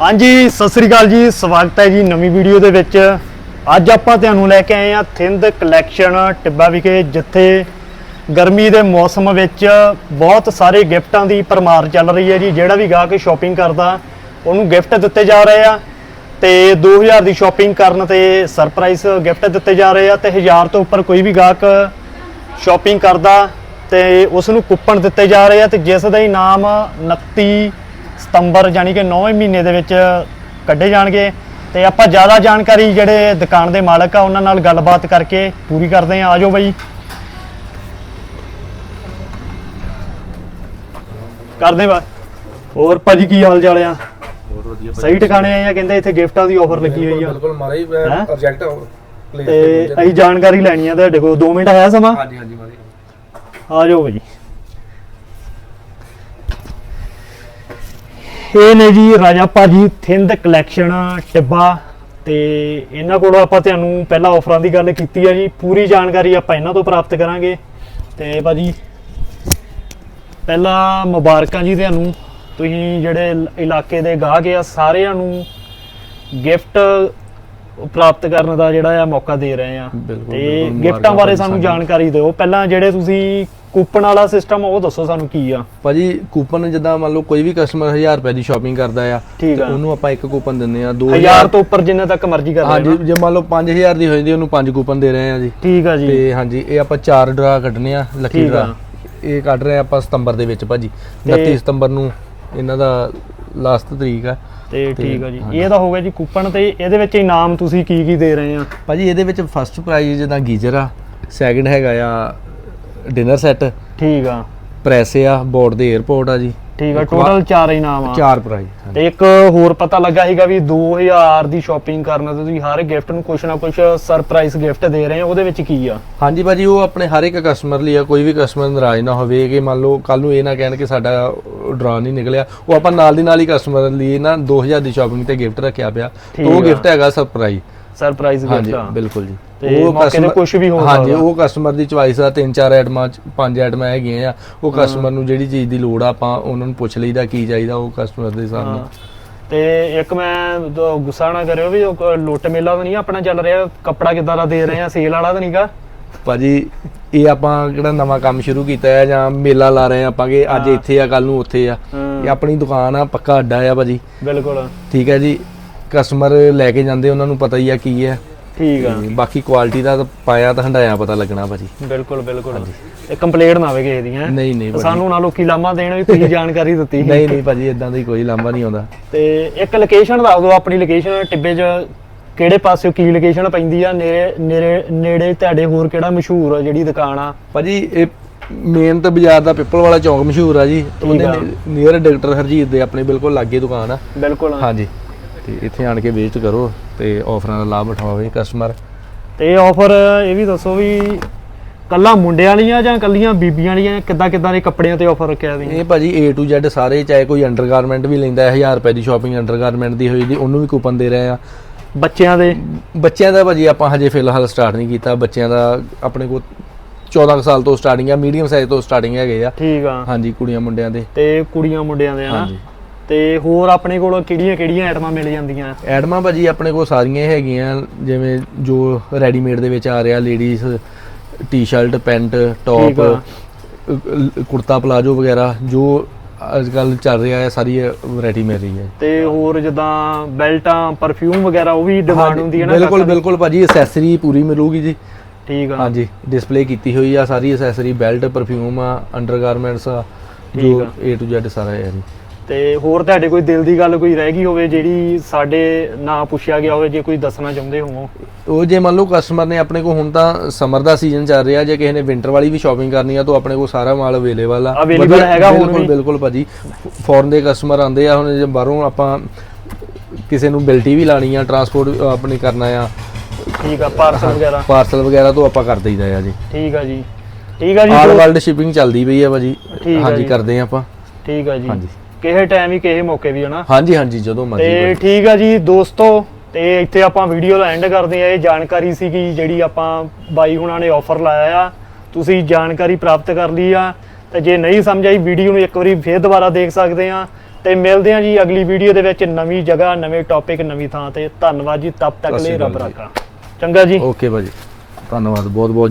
ਹਾਂਜੀ, ਸਤਿ ਸ੍ਰੀ ਅਕਾਲ ਜੀ। ਸਵਾਗਤ ਹੈ ਜੀ ਨਵੀਂ ਵੀਡੀਓ ਦੇ ਵਿੱਚ। ਅੱਜ ਆਪਾਂ ਤੁਹਾਨੂੰ ਲੈ ਕੇ ਆਏ ਹਾਂ ਥਿੰਦ ਕਲੈਕਸ਼ਨ ਟਿੱਬਾ ਵਿਖੇ, ਜਿੱਥੇ ਗਰਮੀ ਦੇ ਮੌਸਮ ਵਿੱਚ ਬਹੁਤ ਸਾਰੇ ਗਿਫਟਾਂ ਦੀ ਪਰਮਾਰ ਚੱਲ ਰਹੀ ਹੈ ਜੀ। ਜਿਹੜਾ ਵੀ ਗਾਹਕ ਸ਼ਾਪਿੰਗ ਕਰਦਾ, ਉਹਨੂੰ ਗਿਫਟ ਦਿੱਤੇ ਜਾ ਰਹੇ ਆ। ਤੇ 2000 ਦੀ ਸ਼ਾਪਿੰਗ ਕਰਨ ਤੇ ਸਰਪ੍ਰਾਈਜ਼ ਗਿਫਟ ਦਿੱਤੇ ਜਾ ਰਹੇ ਆ ਤੇ 1000 ਤੋਂ ਉੱਪਰ ਕੋਈ ਵੀ ਗਾਹਕ ਸ਼ਾਪਿੰਗ ਕਰਦਾ ਤੇ ਉਸ ਨੂੰ ਕੂਪਨ ਦਿੱਤੇ ਜਾ ਰਹੇ ਆ ਤੇ ਜਿਸ ਦਾ ਇਨਾਮ 29 ਸਤੰਬਰ ਯਾਨੀ ਕਿ 9ਵੇਂ ਮਹੀਨੇ ਦੇ ਵਿੱਚ ਕੱਢੇ ਜਾਣਗੇ। ਤੇ ਆਪਾਂ ਜ਼ਿਆਦਾ ਜਾਣਕਾਰੀ ਜਿਹੜੇ ਦੁਕਾਨ ਦੇ ਮਾਲਕ ਆ ਉਹਨਾਂ ਨਾਲ ਗੱਲਬਾਤ ਕਰਕੇ ਪੂਰੀ ਕਰਦੇ ਆ ਆਜੋ ਬਾਈ। ਕਰਦੇ ਬਾ ਹੋਰ ਭਾਜੀ ਕੀ ਹਾਲ ਚਾਲ ਆ? ਵਧੀਆ ਸਹੀ ਟਿਕਾਣੇ ਆਏ ਆ ਕਹਿੰਦੇ ਇੱਥੇ ਗਿਫਟਾਂ ਦੀ ਆਫਰ ਲੱਗੀ ਹੋਈ ਆ? ਬਿਲਕੁਲ ਮਾਰਾ ਹੀ? ਪ੍ਰੋਜੈਕਟ ਤੇ ਅਸੀਂ ਜਾਣਕਾਰੀ ਲੈਣੀ ਆ ਤੁਹਾਡੇ ਕੋਲ। 2 ਮਿੰਟ ਹੈ ਸਮਾਂ? ਹਾਂਜੀ ਹਾਂਜੀ ਮਾਰਾ ਆ ਜਾਓ ਇਹ ਨੇ ਜੀ ਰਾਜਾ ਭਾਜੀ ਥਿੰਦ ਕਲੈਕਸ਼ਨ ਟਿੱਬਾ ਤੇ ਇਹਨਾਂ ਕੋਲੋਂ ਆਪਾਂ ਤੁਹਾਨੂੰ ਪਹਿਲਾਂ ਆਫਰਾਂ ਦੀ ਗੱਲ ਕੀਤੀ ਆ ਜੀ। ਪੂਰੀ ਜਾਣਕਾਰੀ ਆਪਾਂ ਇਹਨਾਂ ਤੋਂ ਪ੍ਰਾਪਤ ਕਰਾਂਗੇ। ਤੇ ਭਾਜੀ ਪਹਿਲਾਂ ਮੁਬਾਰਕਾਂ ਜੀ ਤੁਹਾਨੂੰ। ਤੁਸੀਂ ਜਿਹੜੇ ਇਲ- ਇਲਾਕੇ ਦੇ ਗਾਹਕ ਆ ਸਾਰਿਆਂ ਨੂੰ ਗਿਫਟ ਪ੍ਰਾਪਤ ਕਰਨ ਦਾ ਜਿਹੜਾ ਆ ਮੌਕਾ ਦੇ ਰਹੇ ਆ। ਤੇ ਗਿਫਟਾਂ ਬਾਰੇ ਸਾਨੂੰ। ਜਾਣਕਾਰੀ ਦਿਓ। ਪਹਿਲਾਂ ਜਿਹੜੇ ਤੁਸੀਂ ਕੂਪਨ ਵਾਲਾ ਸਿਸਟਮ ਉਹ ਦੱਸੋ ਸਾਨੂੰ ਕੀ ਆ? ਭਾਜੀ ਕੂਪਨ ਜਿੱਦਾਂ ਮੰਨ ਲਓ ਕੋਈ ਵੀ ਕਸਟਮਰ 1000 ਰੁਪਏ ਦੀ ਸ਼ਾਪਿੰਗ ਕਰਦਾ ਆ ਠੀਕ ਤੇ ਆ। ਉਹਨੂੰ ਆਪਾਂ ਇੱਕ ਕੂਪਨ ਦਿੰਦੇ ਆ 1000 2000 ਤੋਂ ਉੱਪਰ ਜਿੰਨੇ ਤੱਕ ਮਰਜ਼ੀ ਕਰ ਹਾਂਜੀ ਲੈਣਾ। ਜੇ ਮੰਨ ਲਓ 5000 ਦੀ ਹੋ ਜਾਂਦੀ ਉਹਨੂੰ 5 ਕੂਪਨ ਦੇ ਰਹੇ ਆ ਜੀ। ਠੀਕ ਆ ਜੀ। ਤੇ ਹਾਂਜੀ ਇਹ ਆਪਾਂ 4 ਡਰਾ ਕੱਢਨੇ ਆ ਲੱਕੀ ਠੀਕ ਆ। ਡਰਾ ਇਹ ਕੱਢ ਰਹੇ ਆ ਆਪਾਂ ਸਤੰਬਰ ਦੇ ਵਿੱਚ ਭਾਜੀ। ਤੇ- 29 ਸਤੰਬਰ ਨੂੰ ਇਹਨਾਂ ਦਾ ਲਾਸਟ ਤਰੀਕ ਆ। ਤੇ ਠੀਕ ਆ ਜੀ। ਹਾਂਜੀ। ਇਹ ਤਾਂ ਹੋ ਗਿਆ ਜੀ ਕੂਪਨ ਤੇ ਇਹਦੇ ਵਿੱਚ ਇਨਾਮ ਤੁਸੀਂ ਕੀ ਕੀ ਦੇ ਰਹੇ ਆ? ਭਾਜੀ ਇਹਦੇ ਵਿੱਚ ਫਸਟ ਪ੍ਰਾਈਜ਼ ਜਿੱਦਾਂ ਗੀਜ਼ਰ ਆ ਸੈਕਿੰਡ ਹੈਗਾ ਆ ਡਿਨਰ ਸੈੱਟ ਠੀਕ ਆ। ਪ੍ਰੈਸ ਆ ਬੋਰਡ ਦੇ 에어ਪੋਰਟ ਆ ਜੀ। ਠੀਕ ਆ ਟੋਟਲ 4 ਇਨਾਮ ਆ। ਚਾਰ ਪ੍ਰਾਈਜ਼ ਤੇ ਇੱਕ ਹੋਰ ਪਤਾ ਲੱਗਾ ਸੀਗਾ ਵੀ 2000 ਦੀ ਸ਼ਾਪਿੰਗ ਕਰਨ ਤੇ ਤੁਸੀਂ ਹਰ ਗਿਫਟ ਨੂੰ ਕੁਛ ਨਾ ਕੁਛ ਸਰਪ੍ਰਾਈਜ਼ ਗਿਫਟ ਦੇ ਰਹੇ ਆ ਉਹਦੇ ਵਿੱਚ ਕੀ ਆ? ਹਾਂਜੀ ਭਾਜੀ ਉਹ ਆਪਣੇ ਹਰ ਇੱਕ ਕਸਟਮਰ ਲਈ ਆ ਕੋਈ ਵੀ ਕਸਟਮਰ ਨਾਰਾਜ਼ ਨਾ ਹੋਵੇ ਕਿ ਮੰਨ ਲਓ ਕੱਲ ਨੂੰ ਇਹ ਨਾ ਕਹਿਣ ਕਿ ਸਾਡਾ ਡਰਾ ਨਹੀਂ ਨਿਕਲਿਆ। ਉਹ ਆਪਾਂ ਨਾਲ ਦੀ ਨਾਲ ਹੀ ਕਸਟਮਰ ਲਈ ਨਾ 2000 ਦੀ ਸ਼ਾਪਿੰਗ ਤੇ ਗਿਫਟ ਰੱਖਿਆ ਪਿਆ। ਉਹ। ਗਿਫਟ ਹੈਗਾ ਸਰਪ੍ਰਾਈਜ਼ ਸਰਪ੍ਰਾਈਜ਼ ਹਾਂਜੀ ਗਿਫਟ ਆ। ਬਿਲਕੁਲ ਜੀ। ਤੇ ਮੌਕੇ ਤੇ customer- ਕੁਛ ਵੀ ਹੋ ਹਾਂਜੀ ਸਕਦਾ। ਉਹ ਕਸਟਮਰ ਦੀ ਚੁਆਇਸ ਆ ਤਿੰਨ ਚਾਰ ਆਈਟਮਾਂ ਚ- ਪੰਜ ਆਈਟਮਾਂ ਹੈਗੀਆਂ ਆ। ਉਹ ਕਸਟਮਰ ਨੂੰ ਜਿਹੜੀ ਚੀਜ਼ ਦੀ ਲੋੜ ਆ ਆਪਾਂ ਉਹਨਾਂ ਨੂੰ ਪੁੱਛ ਲਈਦਾ ਕੀ ਚਾਹੀਦਾ ਉਹ ਕਸਟਮਰ ਦੇ ਹਿਸਾਬ ਹਾਂ। ਨਾਲ ਤੇ ਇੱਕ ਮੈਂ ਦੋ ਗੁੱਸਾ ਨਾ ਕਰਿਓ ਵੀ ਉਹ ਕ- ਲੁੱਟ ਮੇਲਾ ਤਾਂ ਨਹੀਂ ਆਪਣਾ ਚੱਲ ਰਿਹਾ ਕੱਪੜਾ ਕਿੱਦਾਂ ਦਾ ਦੇ ਰਹੇ ਆ ਸੇਲ ਵਾਲਾ ਤਾਂ ਨਹੀਂਗਾ? ਭਾਜੀ ਇਹ ਆਪਾਂ ਕਿਹੜਾ ਨਵਾਂ ਕੰਮ ਸ਼ੁਰੂ ਕੀਤਾ ਹੈ ਜਾਂ ਮੇਲਾ ਲਾ ਰਹੇ ਆ ਆਪਾਂ ਕਿ ਅੱਜ ਹਾਂ। ਇੱਥੇ ਆ ਕੱਲ ਨੂੰ ਉੱਥੇ ਆ। ਇਹ ਆਪਣੀ ਦੁਕਾਨ ਆ ਪੱਕਾ ਅੱਡਾ ਆ ਭਾਜੀ। ਬਿਲਕੁਲ। ਠੀਕ ਹੈ ਜੀ। ਕਸਟਮਰ ਲੈ ਕੇ ਜਾਂਦੇ ਉਹਨਾਂ ਨੂੰ ਪਤਾ ਹੀ ਆ ਕੀ ਹੈ। ਠੀਕ ਆ। ਤੇ ਬਾਕੀ ਕੁਆਲਿਟੀ ਦਾ ਤਾਂ ਪਾਇਆ ਤਾਂ ਹੰਡਾਇਆ ਪਤਾ ਲੱਗਣਾ ਭਾਜੀ। ਬਿਲਕੁਲ ਬਿਲਕੁਲ। ਇਹ ਕੰਪਲੇਂਟ ਨਾ ਆਵੇ ਕਿਸੇ ਦੀ ਹੈ। ਨਹੀਂ ਨਹੀਂ ਭਾਜੀ। ਸਾਨੂੰ ਨਾ ਲੋਕੀ ਲਾਮਾ ਦੇਣ ਵੀ ਤੁਸੀਂ ਜਾਣਕਾਰੀ ਦਿੱਤੀ ਨਹੀਂ ਨਹੀਂ ਭਾਜੀ ਇਦਾਂ ਦੀ ਕੋਈ ਲਾਂਭਾ ਨਹੀਂ ਆਉਂਦਾ। ਤੇ ਇੱਕ ਲੋਕੇਸ਼ਨ ਦੱਸ ਦਿਓ ਆਪਣੀ ਲੋਕੇਸ਼ਨ ਟਿੱਬੇ 'ਚ ਕਿਹੜੇ ਪਾਸਿਓ ਕੀ ਲੋਕੇਸ਼ਨ ਪੈਂਦੀ ਆ ਨੇੜੇ ਨੇੜੇ ਨੇੜੇ ਤੁਹਾਡੇ ਹੋਰ ਕਿਹੜਾ ਮਸ਼ਹੂਰ ਆ ਜਿਹੜੀ ਦੁਕਾਨ ਆ? ਭਾਜੀ ਇਹ ਮੇਨ ਤਾਂ ਬਾਜ਼ਾਰ ਦਾ ਪਿੱਪਲ ਵਾਲਾ ਚੌਂਕ ਮਸ਼ਹੂਰ ਆ ਜੀ। ਉਹਦੇ। ਨੀਅਰ ਡਾਕਟਰ ਹਰਜੀਤ ਦੇ ਆਪਣੇ ਬਿਲਕੁਲ ਲਾਗੇ ਦੁਕਾਨ ਆ। ਬਿਲਕੁਲ। ਹਾਂਜੀ। ਤੇ ਇੱਥੇ ਆਣ ਕੇ ਵਿਜ਼ਿਟ ਕਰੋ ਤੇ ਆਫਰਾਂ ਦਾ ਲਾਭ ਉਠਾਵੇ ਕਸਟਮਰ ਤੇ ਆਫਰ ਇਹ ਵੀ ਦੱਸੋ ਵੀ ਕੱਲਾ ਮੁੰਡਿਆਂ ਵਾਲੀਆਂ ਜਾਂ ਕੱਲੀਆਂ ਬੀਬੀਆਂ ਵਾਲੀਆਂ ਕਿੱਦਾਂ ਕਿੱਦਾਂ ਦੇ ਕੱਪੜਿਆਂ ਤੇ ਆਫਰ ਰੱਖਿਆ ਤੁਸੀਂ? ਇਹ ਭਾਜੀ A to Z ਸਾਰੇ ਚਾਹੇ ਕੋਈ ਅੰਡਰਗਾਰਮੈਂਟ ਵੀ ਲੈਂਦਾ ਹੈ 1000 ਰੁਪਏ ਦੀ ਸ਼ਾਪਿੰਗ ਅੰਡਰਗਾਰਮੈਂਟ ਦੀ ਹੋਈ ਦੀ ਉਹਨੂੰ ਵੀ ਕੂਪਨ ਦੇ ਰਹੇ ਆ। ਬੱਚਿਆਂ ਦੇ? ਬੱਚਿਆਂ ਦਾ ਭਾਜੀ ਆਪਾਂ ਹਜੇ ਫਿਲਹਾਲ ਸਟਾਰਟ ਨਹੀਂ ਕੀਤਾ ਬੱਚਿਆਂ ਦਾ ਆਪਣੇ ਕੋਲ 14 ਕੁ ਸਾਲ ਤੋਂ ਸਟਾਰਟਿੰਗ ਆ ਮੀਡੀਅਮ ਸਾਈਜ਼ ਤੋਂ ਸਟਾਰਟਿੰਗ ਹੈਗੇ ਆ। ਠੀਕ ਆ। ਹਾਂਜੀ ਕੁੜੀਆਂ ਮੁੰਡਿਆਂ ਦੇ। ਤੇ ਕੁੜੀਆਂ ਮੁੰਡਿਆਂ ਦੇ ਹਨਾ? ਹਾਂਜੀ। ਤੇ ਹੋਰ ਆਪਣੇ ਕੋਲ ਕਿਹੜੀਆਂ ਕਿਹੜੀਆਂ ਆਈਟਮਾਂ ਮਿਲ ਜਾਂਦੀਆਂ ਐਡਮਾਂ ਭਾਜੀ ਆਪਣੇ ਕੋਲ ਸਾਰੀਆਂ ਹੀ ਹੈਗੀਆਂ ਜਿਵੇਂ ਜੋ ਰੈਡੀਮੇਡ ਦੇ ਵਿੱਚ ਆ ਰਿਹਾ ਲੇਡੀਜ਼ ਟੀ-ਸ਼ਰਟ ਪੈਂਟ ਠੀਕ ਟੌਪ। ਕੁੜਤਾ ਪਲਾਜੋ ਵਗੈਰਾ ਜੋ ਅੱਜ ਕੱਲ ਚੱਲ ਰਿਹਾ ਹੈ ਸਾਰੀ ਵੈਰਾਈਟੀ ਮਿਲ ਰਹੀ ਹੈ ਤੇ ਹੋਰ ਜਿੱਦਾਂ ਬੈਲਟਾਂ ਪਰਫਿਊਮ ਵਗੈਰਾ ਉਹ ਵੀ ਡਿਮਾਂਡ ਹੁੰਦੀ ਹੈ ਨਾ ਬਿਲਕੁਲ? ਬਿਲਕੁਲ ਭਾਜੀ ਐਕਸੈਸਰੀ ਪੂਰੀ ਮਿਲੂਗੀ ਜੀ ਠੀਕ ਆ ਹਾਂਜੀ ਡਿਸਪਲੇ ਕੀਤੀ ਹੋਈ ਆ ਸਾਰੀ ਐਕਸੈਸਰੀ ਬੈਲਟ ਪਰਫਿਊਮ ਆ ਅੰਡਰਗਾਰਮੈਂਟਸ ਆ ਠੀਕ ਜੋ। A to Z ਸਾਰਾ ਹੈ ਜੀ ਤੇ ਹੋਰ ਤੁਹਾਡੇ ਕੋਈ ਦਿਲ ਦੀ ਗੱਲ ਕੋਈ ਰਹਿ ਗਈ ਹੋਵੇ ਜਿਹੜੀ ਸਾਡੇ ਨਾ ਪੁੱਛਿਆ ਗਿਆ ਹੋਵੇ ਜੇ ਕੋਈ ਦੱਸਣਾ ਚਾਹੁੰਦੇ ਹੋਵੋ? ਉਹ ਜੇ ਮੰਨ ਲਓ ਕਸਟਮਰ ਨੇ ਆਪਣੇ ਕੋਲ ਹੁਣ ਤਾਂ ਸਮਰ ਦਾ ਸੀਜ਼ਨ ਚੱਲ ਰਿਹਾ ਜੇ ਕਿਸੇ ਨੇ ਵਿੰਟਰ ਵਾਲੀ ਵੀ ਸ਼ਾਪਿੰਗ ਕਰਨੀ ਆ ਤਾਂ ਆਪਣੇ ਕੋਲ ਸਾਰਾ ਮਾਲ ਅਵੇਲੇਬਲ ਆ। ਵਧੀਆ- ਹੈਗਾ ਹੁਣ ਬਿਲਕੁਲ ਵੀ। ਬਿਲਕੁਲ ਭਾਜੀ। ਫੋਰਨ ਦੇ ਕਸਟਮਰ ਆਉਂਦੇ ਆ ਹੁਣ ਜੇ ਬਾਹਰੋਂ ਆਪਾਂ ਕਿਸੇ ਨੂੰ ਬਿਲਟੀ ਵੀ ਲਾਣੀ ਆ ਟਰਾਂਸਪੋਰਟ ਆਪਣੀ ਕਰਨਾ ਆ। ਠੀਕ ਆ ਪਾਰਸਲ ਵਗੈਰਾ। ਪਾਰਸਲ ਵਗੈਰਾ ਤੋਂ ਆਪਾਂ ਕਰ ਦਈਦਾ ਆ ਜੀ। ਠੀਕ ਆ ਜੀ। ਠੀਕ ਆ ਜੀ ਆਲ ਵਰਲਡ ਸ਼ਿਪਿੰਗ ਚੱਲਦੀ ਪਈ ਆ ਭਾਜੀ। ਹਾਂਜੀ। ਕਰਦੇ ਆ ਆਪਾਂ। ਠੀਕ ਆ ਜੀ। ਹਾਂਜੀ। ਕਿਸੇ ਟਾਈਮ ਹੀ ਕਿਸੇ ਮੌਕੇ ਵੀ ਹਨਾ ਹਾਂਜੀ ਹਾਂਜੀ ਜਦੋਂ ਮਰਜ਼ੀ ਤੇ। ਠੀਕ ਆ ਜੀ ਦੋਸਤੋ ਤੇ ਇੱਥੇ ਆਪਾਂ ਵੀਡੀਓ ਦਾ ਐਂਡ ਕਰਦੇ ਆ ਇਹ ਜਾਣਕਾਰੀ ਸੀਗੀ ਜਿਹੜੀ ਆਪਾਂ ਬਾਈ ਹੁਣਾਂ ਨੇ ਆਫਰ ਲਾਇਆ ਆ। ਤੁਸੀਂ ਜਾਣਕਾਰੀ ਪ੍ਰਾਪਤ ਕਰ ਲਈ ਆ। ਤੇ ਜੇ ਨਹੀਂ ਸਮਝ ਆਈ ਵੀਡੀਓ ਨੂੰ ਇੱਕ ਵਾਰੀ ਫੇਰ ਦੁਬਾਰਾ ਦੇਖ ਸਕਦੇ ਆ ਤੇ ਮਿਲਦੇ ਹਾਂ ਜੀ ਅਗਲੀ ਵੀਡੀਓ ਦੇ ਵਿੱਚ ਨਵੀਂ ਜਗ੍ਹਾ ਨਵੇਂ ਟੌਪਿਕ ਨਵੀਂ ਥਾਂ ਤੇ। ਧੰਨਵਾਦ ਜੀ ਤਬ ਤੱਕ ਸਤਿ ਸ਼੍ਰੀ ਲਈ ਰੱਬ ਅਕਾਲ ਜੀ। ਰੱਖਾ। ਚੰਗਾ ਜੀ। ਓਕੇ ਭਾਜੀ। ਧੰਨਵਾਦ ਬਹੁਤ ਬਹੁਤ ਜੀ।